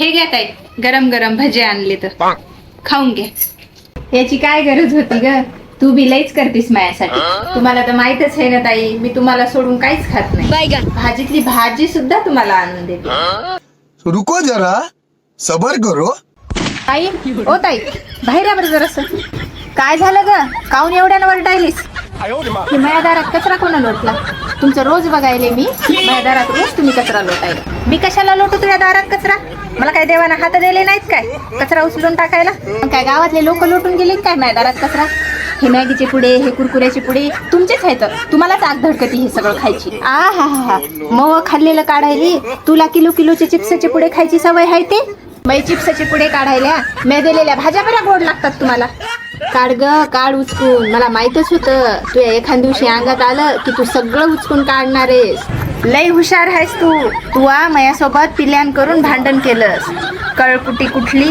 हे घ्या ताई गरम गरम भजे आणले तर. खाऊन घ्या. याची काय गरज होती ग? तू बी लईच करतीस माझ्यासाठी तुम्हाला तर माहितच आहे ना ताई मी तुम्हाला सोडून काहीच खात नाही. भाजीतली भाजी सुद्धा तुम्हाला आणून देते. रुको जरा सबर करो. ताई ओ ताई बाहेर या बरं जरासं. काय झालं ग? काऊन एवढ्यानं वरडायलीस? की माझ्या दारात कचरा कोणा लोटला तुमचं रोज बघायले मी. माझ्या दारात रोज तुम्ही कचरा लोटायला. मी कशाला लोटू तुझ्या दारात कचरा? मला काय देवाना हात दिले नाहीत काय? कचरा उचलून टाकायला? काय गावातले लोक लोटून गेले काय माझ्या दारात कचरा? हे मॅगीचे पुडे हे कुरकुऱ्याचे पुडे तुमचेच आहेत. तुम्हालाच आग धडकती हे सगळं खायची. आ हा हा हा. मग खाल्लेलं काढायली. तुला किलो किलोचे चिप्सचे पुडे खायची सवय आहे ते? मै चिप्सचे पुडे काढायल्या. मी दिलेल्या भाज्या बऱ्या गोड लागतात तुम्हाला. काढ ग काढ उचकून. मला माहितच होतं तू एखाद दिवशी अंगात आलं की तू सगळं उचकून काढणार आहेस. लय हुशार आहेस तू. तू आ माझ्यासोबत पिल्यान करून भांडण केलंस. कळकुटी कुठली?